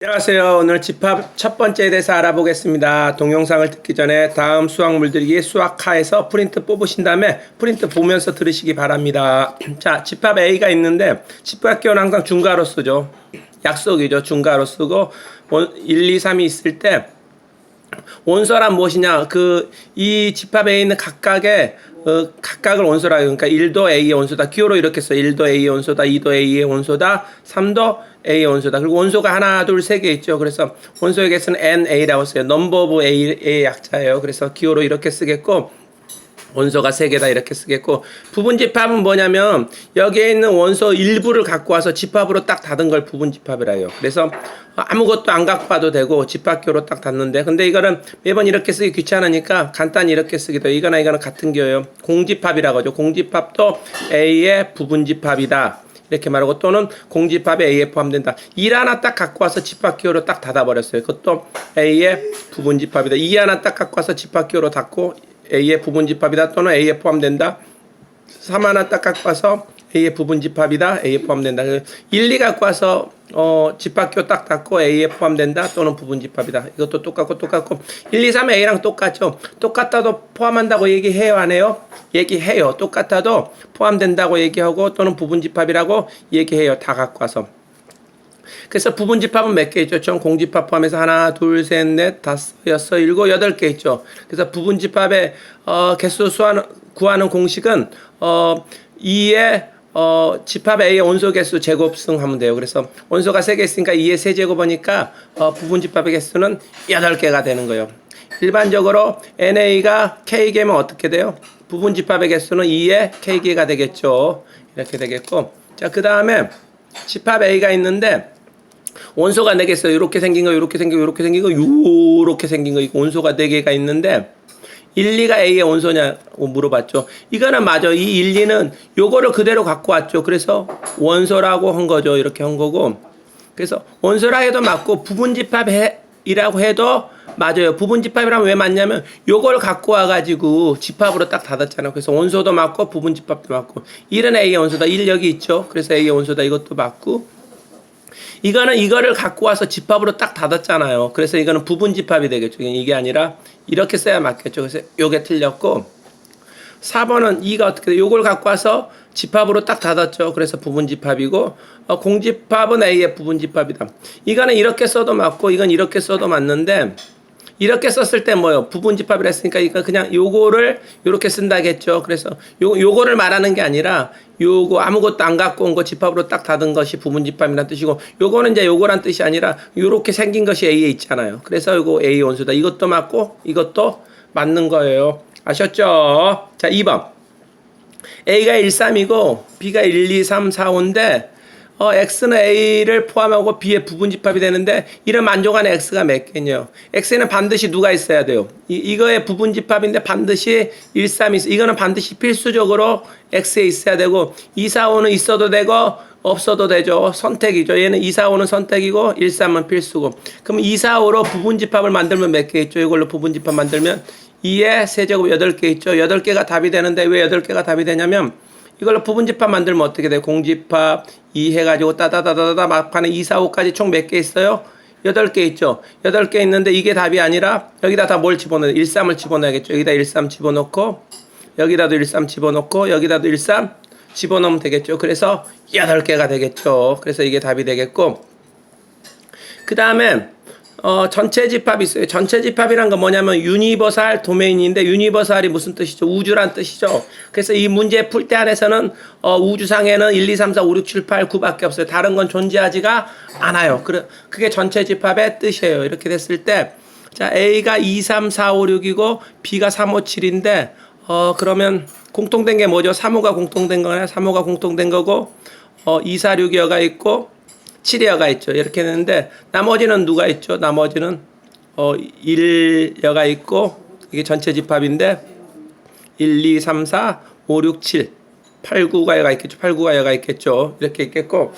안녕하세요. 오늘 집합 첫 번째에 대해서 알아보겠습니다. 동영상을 듣기 전에 다음 수학 물들기 수학카에서 프린트 뽑으신 다음에 프린트 보면서 들으시기 바랍니다. 자, 집합 A가 있는데 집합기호는 항상 중괄호 쓰죠. 약속이죠. 중괄호 쓰고 1, 2, 3이 있을 때 원소란 무엇이냐? 그 이 집합에 있는 각각의 어, 각각을 원소라 그러니까 1도 A의 원소다. 기호로 이렇게 써. 1도 A의 원소다. 2도 A의 원소다. 3도 A의 원소다. 그리고 원소가 하나, 둘, 세 개 있죠. 그래서 원소의 개수는 NA라고 써요. 넘버 오브 A의 약자예요. 그래서 기호로 이렇게 쓰겠고 원소가 세 개다 이렇게 쓰겠고 부분 집합은 뭐냐면 여기에 있는 원소 일부를 갖고 와서 집합으로 딱 닫은 걸 부분 집합이라 해요. 그래서 아무것도 안 갖고 와도 되고 집합교로 딱 닫는데 근데 이거는 매번 이렇게 쓰기 귀찮으니까 간단히 이렇게 쓰기도. 이거나 이거는 같은 교예요. 공집합이라고 하죠. 공집합도 A의 부분 집합이다. 이렇게 말하고 또는 공집합에 A에 포함된다. 1 하나 딱 갖고 와서 집합기호로 딱 닫아버렸어요. 그것도 A의 부분 집합이다. 2 하나 딱 갖고 와서 집합기호로 닫고 A의 부분 집합이다 또는 A에 포함된다. 3 하나 딱 갖고 와서 A의 부분 집합이다. A에 포함된다. 1, 2 갖고 와서 어, 집합교 딱 닫고 A에 포함된다 또는 부분 집합이다. 이것도 똑같고 똑같고 1, 2, 3 A랑 똑같죠. 똑같아도 포함한다고 얘기해요 안 해요? 얘기해요. 똑같아도 포함된다고 얘기하고 또는 부분 집합이라고 얘기해요. 다 갖고 와서. 그래서 부분 집합은 몇 개 있죠? 총 공집합 포함해서 하나, 둘, 셋, 넷, 다섯, 여섯, 일곱, 여덟 개 있죠. 그래서 부분 집합의 어, 개수 수하는 구하는 공식은 어 2의 어, 집합 A의 원소 개수 제곱승 하면 돼요. 그래서 원소가 세개 있으니까 2의 세제곱하니까 어, 부분 집합의 개수는 여덟 개가 되는 거예요. 일반적으로 NA가 K개면 어떻게 돼요? 부분 집합의 개수는 2의 K개가 되겠죠. 이렇게 되겠고. 자, 그 다음에 집합 A가 있는데 원소가 4개 있어요. 이렇게 생긴 거, 이렇게 생긴 거, 이렇게 생긴 거, 요렇게 생긴 거, 있고 원소가 4개가 있는데 1, 2가 A의 원소냐고 물어봤죠. 이거는 맞아. 이 1, 2는 요거를 그대로 갖고 왔죠. 그래서 원소라고 한 거죠. 이렇게 한 거고. 그래서 원소라 해도 맞고 부분집합이라고 해도 맞아요. 부분집합이라면 왜 맞냐면 요걸 갖고 와가지고 집합으로 딱 닫았잖아요. 그래서 원소도 맞고 부분집합도 맞고 1은 A의 원소다. 1 여기 있죠. 그래서 A의 원소다. 이것도 맞고 이거는 이거를 갖고 와서 집합으로 딱 닫았잖아요. 그래서 이거는 부분 집합이 되겠죠. 이게 아니라 이렇게 써야 맞겠죠. 그래서 요게 틀렸고 4번은 2가 어떻게 돼? 요걸 갖고 와서 집합으로 딱 닫았죠. 그래서 부분 집합이고 어, 공집합은 A의 부분 집합이다. 이거는 이렇게 써도 맞고 이건 이렇게 써도 맞는데 이렇게 썼을 때 뭐요? 부분 집합이라 했으니까 그냥 요거를 요렇게 쓴다겠죠. 그래서 요 요거를 말하는 게 아니라 요거 아무것도 안 갖고 온 거 집합으로 딱 닫은 것이 부분 집합이라는 뜻이고 요거는 이제 요거란 뜻이 아니라 요렇게 생긴 것이 A에 있잖아요. 그래서 요거 A 원소다. 이것도 맞고 이것도 맞는 거예요. 아셨죠? 자, 2번. A가 1, 3이고 B가 1, 2, 3, 4, 5인데 어, X는 A를 포함하고 B의 부분 집합이 되는데 이런 만족하는 X가 몇 개냐? X에는 반드시 누가 있어야 돼요? 이, 이거의 부분 집합인데 반드시 1, 3이 있어. 이거는 반드시 필수적으로 X에 있어야 되고 2, 4, 5는 있어도 되고 없어도 되죠. 선택이죠. 얘는 2, 4, 5는 선택이고 1, 3은 필수고. 그럼 2, 4, 5로 부분 집합을 만들면 몇 개 있죠? 이걸로 부분 집합 만들면 2의 세제곱 8개 있죠. 8개가 답이 되는데 왜 8개가 답이 되냐면 이걸로 부분 집합 만들면 어떻게 돼요? 공집합 2 해가지고 따다다다다 막판에 2, 4, 5까지 총 몇 개 있어요? 8개 있죠. 8개 있는데 이게 답이 아니라 여기다 다 뭘 집어넣어요? 1, 3을 집어넣어야겠죠. 여기다 1, 3 집어넣고 여기다도 1, 3 집어넣고 여기다도 1, 3 집어넣으면 되겠죠. 그래서 8개가 되겠죠. 그래서 이게 답이 되겠고 그 다음에 어, 전체 집합이 있어요. 전체 집합이란 건 뭐냐면 유니버설 도메인인데 유니버설이 무슨 뜻이죠? 우주란 뜻이죠. 그래서 이 문제 풀 때 안에서는 어, 우주상에는 1, 2, 3, 4, 5, 6, 7, 8, 9밖에 없어요. 다른 건 존재하지가 않아요. 그 그게 전체 집합의 뜻이에요. 이렇게 됐을 때 자, A가 2, 3, 4, 5, 6이고 B가 3, 5, 7인데 어, 그러면 공통된 게 뭐죠? 3호가 공통된 거냐? 3호가 공통된 거고 어, 2, 4, 6여가 있고 7여가 있죠. 이렇게 되는데 나머지는 누가 있죠? 나머지는 어 1여가 있고 이게 전체 집합인데 1, 2, 3, 4, 5, 6, 7, 8, 9가 여가 있겠죠. 8, 9가 여가 있겠죠. 이렇게 있겠고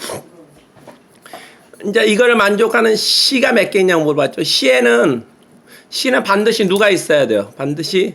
이제 이거를 만족하는 C가 몇 개 있냐고 물어봤죠. C에는 C는 반드시 누가 있어야 돼요. 반드시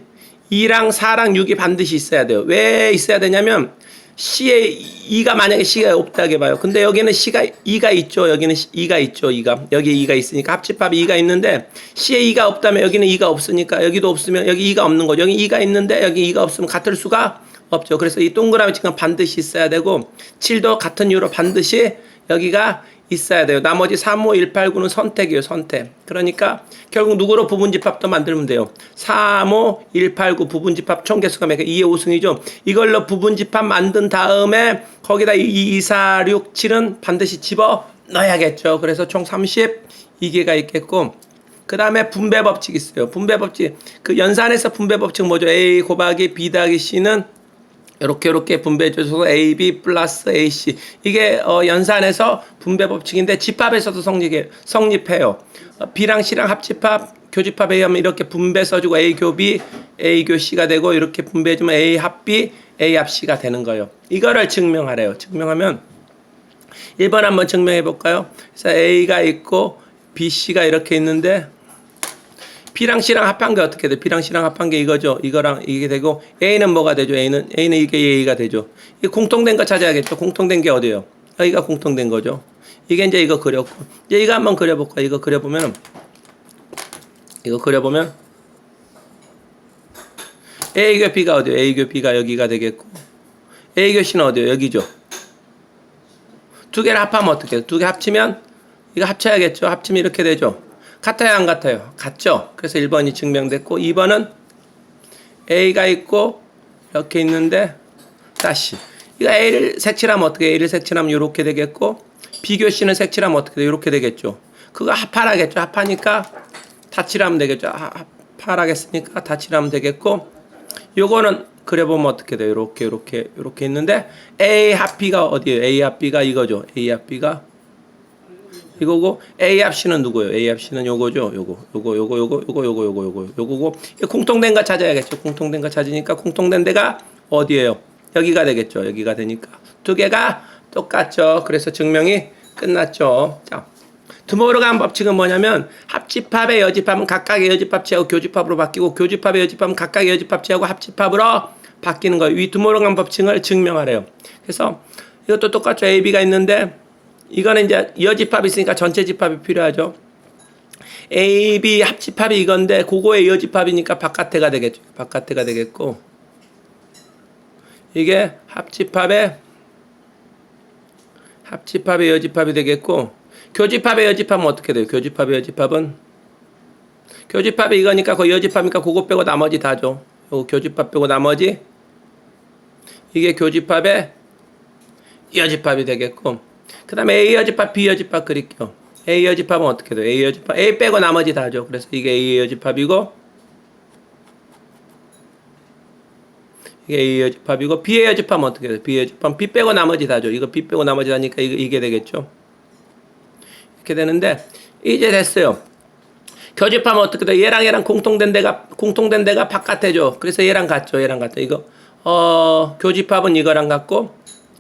2랑 4랑 6이 반드시 있어야 돼요. 왜 있어야 되냐면 C에 2가 만약에 C가 없다게 봐요. 근데 여기는 C가 2가 있죠. 여기는 2가 있죠. 2가. 여기 2가 있으니까 합집합이 2가 있는데 C에 2가 없다면 여기는 2가 없으니까 여기도 없으면 여기 2가 없는 거죠. 여기 2가 있는데 여기 2가 없으면 같을 수가 없죠. 그래서 이 동그라미 지금 반드시 있어야 되고 7도 같은 이유로 반드시 여기가 있어야 돼요. 나머지 3, 5, 1, 8, 9는 선택이에요. 선택. 그러니까 결국 누구로 부분집합도 만들면 돼요. 3, 5, 1, 8, 9 부분집합 총개수가 몇 개? 2의 5승이죠. 이걸로 부분집합 만든 다음에 거기다 2, 2, 4, 6, 7은 반드시 집어 넣어야겠죠. 그래서 총 32개가 있겠고 그 다음에 분배 법칙 있어요. 분배 법칙. 그 연산에서 분배 법칙 뭐죠? A 곱하기 B 더하기 C는 이렇게 이렇게 분배해 줘서 A, B 플러스 A, C 이게 어, 연산에서 분배 법칙인데 집합에서도 성립해, 성립해요. 어, B랑 C랑 합집합, 교집합에 의하면 이렇게 분배 써주고 A 교 B, A 교 C가 되고 이렇게 분배해주면 A 합 B, A 합 C가 되는 거예요. 이거를 증명하래요. 증명하면 1번 한번 증명해 볼까요? 그래서 A가 있고 B, C가 이렇게 있는데 B랑 C랑 합한 게 어떻게 돼? B랑 C랑 합한 게 이거죠. 이거랑 이게 되고 A는 뭐가 되죠? A는 A는 이게 A가 되죠. 이 공통된 거 찾아야겠죠. 공통된 게 어디예요? 여기가 공통된 거죠. 이게 이제 이거 그렸고 이제 이거 한번 그려볼까? 이거 그려보면 이거 그려보면 A 교 B가 어디예요? A 교 B가 여기가 되겠고 A 교 C는 어디예요? 여기죠. 두 개를 합하면 어떻게 해요? 두개 합치면 이거 합쳐야겠죠. 합치면 이렇게 되죠. 같아요, 안 같아요? 같죠? 그래서 1번이 증명됐고, 2번은 A가 있고, 이렇게 있는데, 다시. 이거 A를 색칠하면 어떻게, A를 색칠하면 이렇게 되겠고, 비교 C는 색칠하면 어떻게 돼? 이렇게 되겠죠. 그거 합하라겠죠. 합하니까 다 칠하면 되겠죠. 하- 합하라겠으니까 다 칠하면 되겠고, 요거는 그려보면 어떻게 돼요? 이렇게, 이렇게, 이렇게 있는데, A 합 B가 어디예요? A 합 B가 이거죠. A 합 B가 이거고 A 합 C는 누구예요? A 합 C는 요거죠. 요거, 요거, 요거, 요거, 요거, 요거, 요거, 요거, 요거고 공통된 거 찾아야겠죠. 공통된 거 찾으니까 공통된 데가 어디예요? 여기가 되겠죠. 여기가 되니까 두 개가 똑같죠. 그래서 증명이 끝났죠. 자, 드모르간 법칙은 뭐냐면 합집합의 여집합은 각각의 여집합치하고 교집합으로 바뀌고 교집합의 여집합은 각각의 여집합치하고 합집합으로 바뀌는 거예요. 이 드모르간 법칙을 증명하래요. 그래서 이것도 똑같죠. A, B가 있는데 이거는 이제 여집합이 있으니까 전체 집합이 필요하죠. A, B 합집합이 이건데 그거의 여집합이니까 바깥에가 되겠죠. 바깥에가 되겠고 이게 합집합의 합집합의 여집합이 되겠고 교집합의 여집합은 어떻게 돼요? 교집합의 여집합은 교집합이 이거니까 그 여집합이니까 그거 빼고 나머지 다죠. 요 교집합 빼고 나머지 이게 교집합의 여집합이 되겠고 그 다음에 A 여집합, B 여집합 그릴게요. A 여집합은 어떻게 돼요? A 여집합, A 빼고 나머지 다죠. 그래서 이게 A 여집합이고 이게 A 여집합이고 B의 여집합은 어떻게 돼요? B 여집합 B 빼고 나머지 다죠. 이거 B 빼고 나머지 다니까 이거, 이게 되겠죠. 이렇게 되는데 이제 됐어요. 교집합은 어떻게 돼? 얘랑 얘랑 공통된 데가 공통된 데가 바깥에죠. 그래서 얘랑 같죠. 얘랑 같다. 이거 어 교집합은 이거랑 같고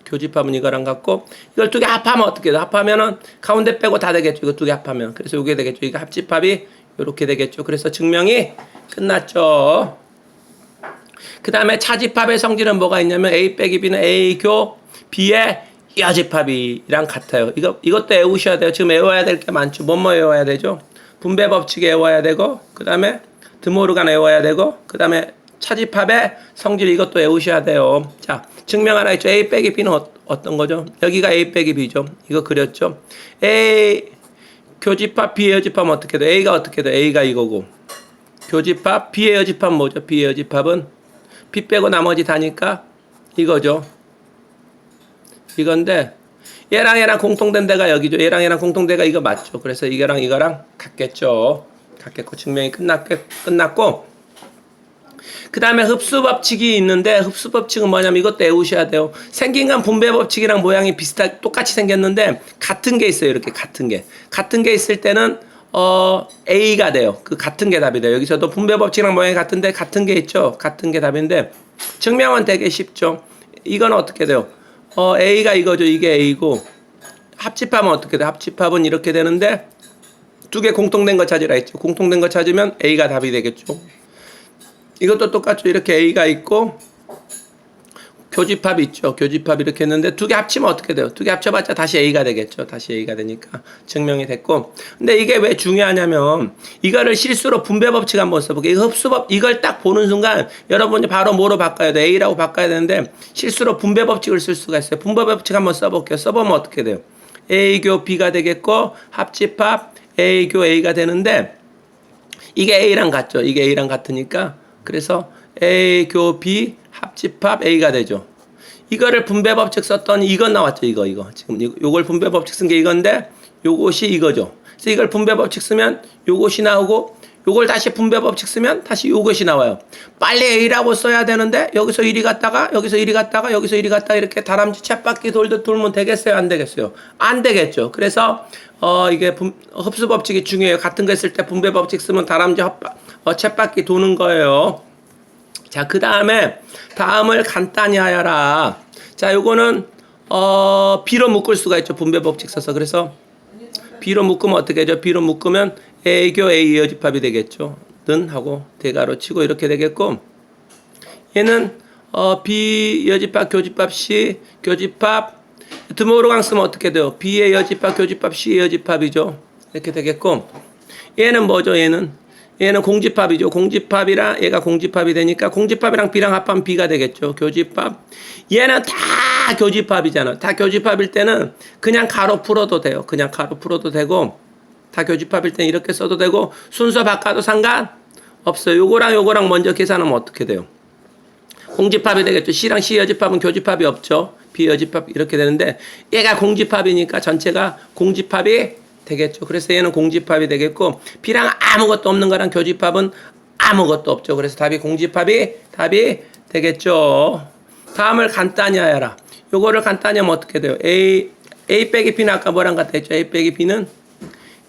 교집합은 이거랑 같고 이걸 두 개 합하면 어떻게 돼? 합하면은 가운데 빼고 다 되겠죠. 이거 두 개 합하면 그래서 이게 되겠죠. 이거 합집합이 이렇게 되겠죠. 그래서 증명이 끝났죠. 그 다음에 차집합의 성질은 뭐가 있냐면 A 빼기 B는 A 교 B의 여집합이랑 같아요. 이거 이것도 외우셔야 돼요. 지금 외워야 될 게 많죠. 뭐뭐 외워야 되죠? 분배 법칙 외워야 되고 그 다음에 드모르간 외워야 되고 그 다음에 차집합의 성질 이것도 외우셔야 돼요. 자 증명 하나 있죠. A 빼기 B는 어, 어떤 거죠? 여기가 A 빼기 B죠. 이거 그렸죠. A 교집합 B의 여집합은 어떻게 돼? A가 어떻게 돼? A가 이거고 교집합 B의 여집합 뭐죠? B의 여집합은 B 빼고 나머지 다니까 이거죠. 이건데 얘랑 얘랑 공통된 데가 여기죠. 얘랑 얘랑 공통대가 이거 맞죠. 그래서 이거랑 이거랑 같겠죠. 같겠고 증명이 끝났게 끝났고 그 다음에 흡수 법칙이 있는데 흡수 법칙은 뭐냐면 이것도 외우셔야 돼요. 생긴 건 분배 법칙이랑 모양이 비슷하 똑같이 생겼는데 같은 게 있어요. 이렇게 같은 게 같은 게 있을 때는 어 A가 돼요. 그 같은 게 답이 돼요. 여기서도 분배 법칙이랑 모양이 같은데 같은 게 있죠. 같은 게 답인데 증명은 되게 쉽죠. 이건 어떻게 돼요? 어 A가 이거죠. 이게 A고 합집합은 어떻게 돼? 합집합은 이렇게 되는데 두 개 공통된 거 찾으라 했죠. 공통된 거 찾으면 A가 답이 되겠죠. 이것도 똑같죠. 이렇게 A가 있고 교집합 있죠. 교집합 이렇게 했는데 두 개 합치면 어떻게 돼요? 두 개 합쳐봤자 다시 A가 되겠죠. 다시 A가 되니까 증명이 됐고. 근데 이게 왜 중요하냐면 이거를 실수로 분배 법칙 한번 써볼게요. 이 흡수법 이걸 딱 보는 순간 여러분이 바로 뭐로 바꿔야 돼? A라고 바꿔야 되는데 실수로 분배 법칙을 쓸 수가 있어요. 분배 법칙 한번 써볼게요. 써보면 어떻게 돼요? A교 B가 되겠고 합집합 A교 A가 되는데 이게 A랑 같죠. 이게 A랑 같으니까 그래서 A 교 B 합집합 A가 되죠. 이거를 분배 법칙 썼더니 이건 나왔죠. 이거 이거 지금 이- 요걸 분배 법칙 쓴 게 이건데 요것이 이거죠. 그래서 이걸 분배 법칙 쓰면 요것이 나오고 요걸 다시 분배 법칙 쓰면 다시 요것이 나와요. 빨리 A라고 써야 되는데 여기서 1이 갔다가 여기서 1이 갔다가 여기서 1이 갔다가 이렇게 다람쥐 쳇바퀴 돌듯 돌면 되겠어요? 안 되겠어요? 안 되겠죠. 그래서 어 이게 분- 흡수 법칙이 중요해요. 같은 거 했을 때 분배 법칙 쓰면 다람쥐 헛바, 어, 쳇바퀴 도는 거예요. 자, 그 다음에 다음을 간단히 하여라. 자, 요거는 어 B로 묶을 수가 있죠. 분배 법칙 써서. 그래서 B로 묶으면 어떻게 되죠? B로 묶으면 A교 A 여집합이 되겠죠. 는 하고 대가로 치고 이렇게 되겠고 얘는 어 B 여집합 교집합 C 교집합 드모르강 쓰면 어떻게 돼요? B의 여집합 교집합 C의 여집합이죠. 이렇게 되겠고 얘는 뭐죠? 얘는 얘는 공집합이죠. 공집합이랑 얘가 공집합이 되니까 공집합이랑 B랑 합하면 B가 되겠죠. 교집합. 얘는 다 교집합이잖아. 다 교집합일 때는 그냥 가로 풀어도 돼요. 그냥 가로 풀어도 되고 다 교집합일 때는 이렇게 써도 되고 순서 바꿔도 상관 없어요. 요거랑 요거랑 먼저 계산하면 어떻게 돼요? 공집합이 되겠죠. C랑 C 여집합은 교집합이 없죠. B 여집합 이렇게 되는데 얘가 공집합이니까 전체가 공집합이 되겠죠. 그래서 얘는 공집합이 되겠고 B랑 아무것도 없는 거랑 교집합은 아무것도 없죠. 그래서 답이 공집합이 답이 되겠죠. 다음을 간단히 하여라. 요거를 간단히 하면 어떻게 돼요? A A 빼기 B는 아까 뭐랑 같다 했죠? A 빼기 B는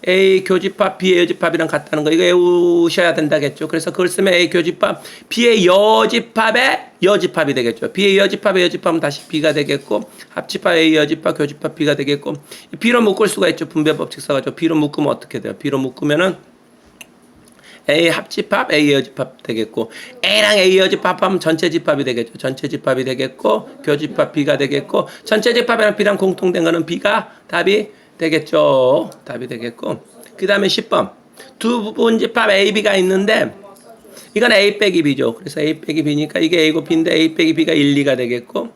A 교집합, B의 여집합이랑 같다는 거 이거 외우셔야 된다겠죠. 그래서 그걸 쓰면 A 교집합, B의 여집합의 여집합이 되겠죠. B의 여집합의 여집합은 다시 B가 되겠고 합집합 A 여집합, 교집합 B가 되겠고 B로 묶을 수가 있죠. 분배 법칙 써가지고 B로 묶으면 어떻게 돼요? B로 묶으면은 A 합집합, A 여집합 되겠고 A랑 A 여집합하면 전체 집합이 되겠죠. 전체 집합이 되겠고 교집합 B가 되겠고 전체 집합이랑 B랑 공통된 거는 B가 답이 되겠죠. 답이 되겠고 그 다음에 10번 두 부분 집합 A, B가 있는데 이건 A 빼기 B죠. 그래서 A 빼기 B니까 이게 A고 B인데 A 빼기 B가 1, 2가 되겠고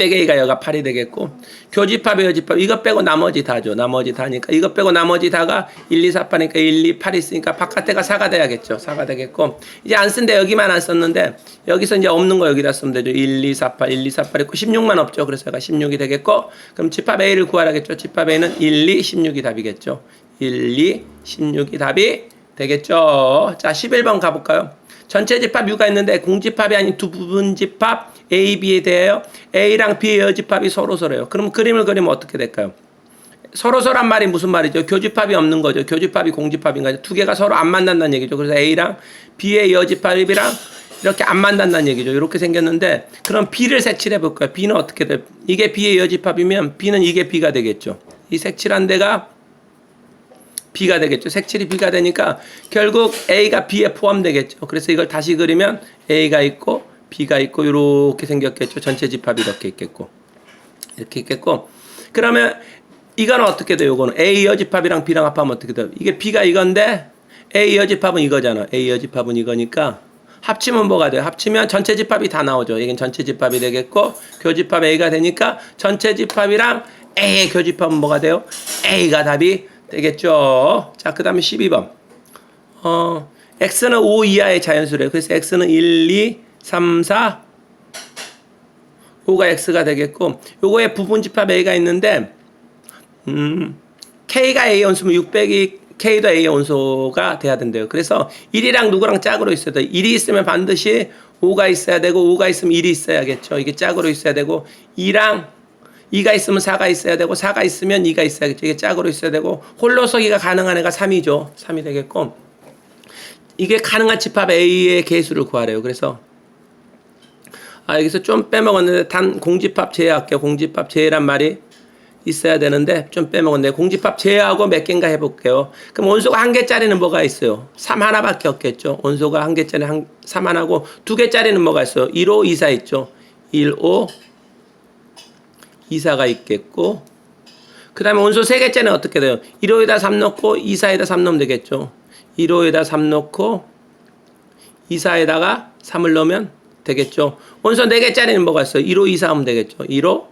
A가 여가 8이 되겠고 교집합의 여집합 이거 빼고 나머지 다죠. 나머지 다니까 이거 빼고 나머지 다가 1, 2, 4, 8이니까 1, 2, 8 있으니까 바깥에가 4가 돼야겠죠. 4가 되겠고 이제 안 쓴데 여기만 안 썼는데 여기서 이제 없는 거 여기다 쓰면 되죠. 1, 2, 4, 8, 1, 2, 4, 8 있고 16만 없죠. 그래서 얘가 16이 되겠고 그럼 집합 A를 구하라겠죠. 집합 A는 1, 2, 16이 답이겠죠. 1, 2, 16이 답이 되겠죠. 자, 11번 가볼까요? 전체 집합 U가 있는데 공집합이 아닌 두 부분 집합 A, B에 대하여 A랑 B의 여집합이 서로 서로예요. 그럼 그림을 그리면 어떻게 될까요? 서로 서란 말이 무슨 말이죠? 교집합이 없는 거죠. 교집합이 공집합인가요? 두 개가 서로 안 만난다는 얘기죠. 그래서 A랑 B의 여집합이랑 이렇게 안 만난다는 얘기죠. 이렇게 생겼는데 그럼 B를 색칠해 볼까요? B는 어떻게 돼? 이게 B의 여집합이면 B는 이게 B가 되겠죠. 이 색칠한 데가 B가 되겠죠. 색칠이 B가 되니까 결국 A가 B에 포함되겠죠. 그래서 이걸 다시 그리면 A가 있고 B가 있고 이렇게 생겼겠죠. 전체 집합이 이렇게 있겠고 이렇게 있겠고 그러면 이거는 어떻게 돼요? 이거는 A 여집합이랑 B랑 합하면 어떻게 돼요? 이게 B가 이건데 A 여집합은 이거잖아. A 여집합은 이거니까 합치면 뭐가 돼요? 합치면 전체 집합이 다 나오죠. 이건 전체 집합이 되겠고 교집합 A가 되니까 전체 집합이랑 A의 교집합은 뭐가 돼요? A가 답이 되겠죠. 자, 그 다음에 12번. 어, X는 5 이하의 자연수래요. 그래서 X는 1, 2, 3, 4, 5가 X가 되겠고, 요거에 부분집합 A가 있는데, 음, K가 A 원수면 600이 K도 A 원소가 돼야 된대요. 그래서 1이랑 누구랑 짝으로 있어야 돼. 1이 있으면 반드시 5가 있어야 되고 5가 있으면 1이 있어야겠죠. 이게 짝으로 있어야 되고 2랑 2가 있으면 4가 있어야 되고 4가 있으면 2가 있어야겠죠. 이게 짝으로 있어야 되고 홀로 서기가 가능한 애가 3이죠. 3이 되겠고 이게 가능한 집합 A의 개수를 구하래요. 그래서 아 여기서 좀 빼먹었는데 단 공집합 제외할게요. 공집합 제외란 말이 있어야 되는데 좀 빼먹었네. 공집합 제외하고 몇 개인가 해볼게요. 그럼 원소가 한 개짜리는 뭐가 있어요? 3 하나밖에 없겠죠. 원소가 한 개짜리 한, 3 하나고 두 개짜리는 뭐가 있어요? 1호 2, 4 있죠. 1, 5, 2, 4가 있겠고 그 다음에 원소 세 개째는 어떻게 돼요? 1, 5에다 3 넣고 2, 4에다 3 넣으면 되겠죠. 1, 5에다 3 넣고 2, 4에다가 3을 넣으면 되겠죠. 원소 네 개짜리는 뭐가 있어요? 1, 5, 2, 4 하면 되겠죠. 1, 5,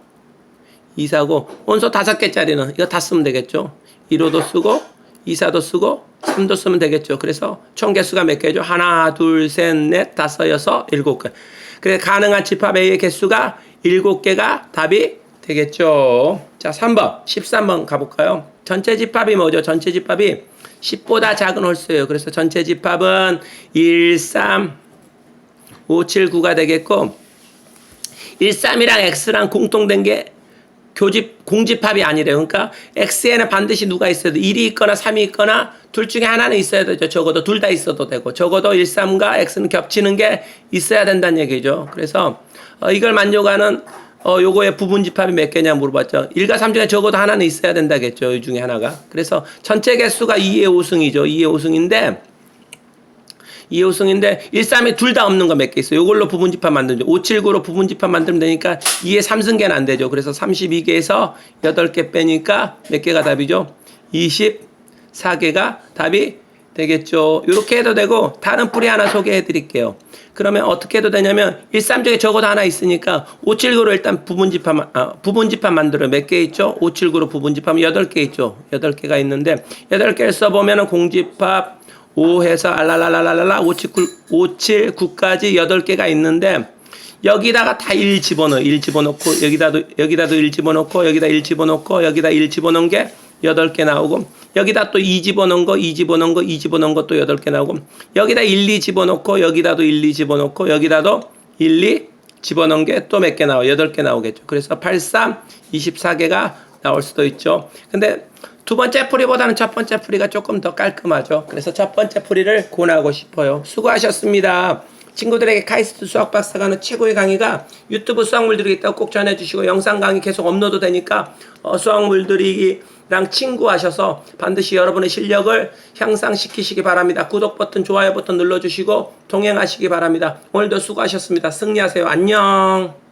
2, 4고 원소 다섯 개짜리는 이거 다 쓰면 되겠죠. 1, 5도 쓰고 2, 4도 쓰고 3도 쓰면 되겠죠. 그래서 총 개수가 몇 개죠? 하나, 둘, 셋, 넷, 다섯, 여섯, 일곱 개. 그래 가능한 집합 A의 개수가 일곱 개가 답이 되겠죠. 자, 3번, 13번 가볼까요? 전체 집합이 뭐죠? 전체 집합이 10보다 작은 홀수예요. 그래서 전체 집합은 1, 3, 5, 7, 9가 되겠고 1, 3이랑 X랑 공통된 게 교집 공집합이 아니래요. 그러니까 X에는 반드시 누가 있어야 돼. 1이 있거나 3이 있거나 둘 중에 하나는 있어야 되죠. 적어도 둘 다 있어도 되고 적어도 1, 3과 X는 겹치는 게 있어야 된다는 얘기죠. 그래서 어, 이걸 만족하는 어, 요거의 부분 집합이 몇 개냐 물어봤죠. 1과 3 중에 적어도 하나는 있어야 된다겠죠. 이 중에 하나가. 그래서 전체 개수가 2의 5승이죠. 2의 5승인데 2의 5승인데 1, 3이 둘 다 없는 거 몇 개 있어요. 요걸로 부분 집합 만들죠. 5, 7, 9로 부분 집합 만들면 되니까 2의 3승계는 안 되죠. 그래서 32개에서 8개 빼니까 몇 개가 답이죠? 24개가 답이 되겠죠. 이렇게 해도 되고 다른 풀이 하나 소개해 드릴게요. 그러면 어떻게 해도 되냐면 1, 3 중에 적어도 하나 있으니까 5, 7, 9로 일단 부분 집합 아, 부분 집합 만들어 몇 개 있죠? 5, 7, 9로 부분 집합 8개 있죠. 8개가 있는데 8개를 써 보면은 공집합 5 해서 알랄랄랄랄라 5, 7, 9, 5, 7, 9까지 8개가 있는데 여기다가 다 1 집어넣어. 1 집어넣고 여기다도 여기다도 1 집어넣고 여기다 1 집어넣고 여기다 1 집어넣은 게 8개 나오고 여기다 또 2 집어넣은 거, 2 집어넣은 거, 2 집어넣은 것도 8개 나오고 여기다 1, 2 집어넣고 여기다도 1, 2 집어넣고 여기다도 1, 2 집어넣은 게 또 몇 개 나와? 8개 나오겠죠. 그래서 8, 3, 24개가 나올 수도 있죠. 근데 두 번째 풀이보다는 첫 번째 풀이가 조금 더 깔끔하죠. 그래서 첫 번째 풀이를 권하고 싶어요. 수고하셨습니다. 친구들에게 카이스트 수학 하는 최고의 강의가 유튜브 수학 물들이 있다고 꼭 전해주시고 영상 강의 계속 업로드 되니까 어, 수학 물들이랑 친구하셔서 반드시 여러분의 실력을 향상시키시기 바랍니다. 구독 버튼, 좋아요 버튼 눌러주시고 동행하시기 바랍니다. 오늘도 수고하셨습니다. 승리하세요. 안녕.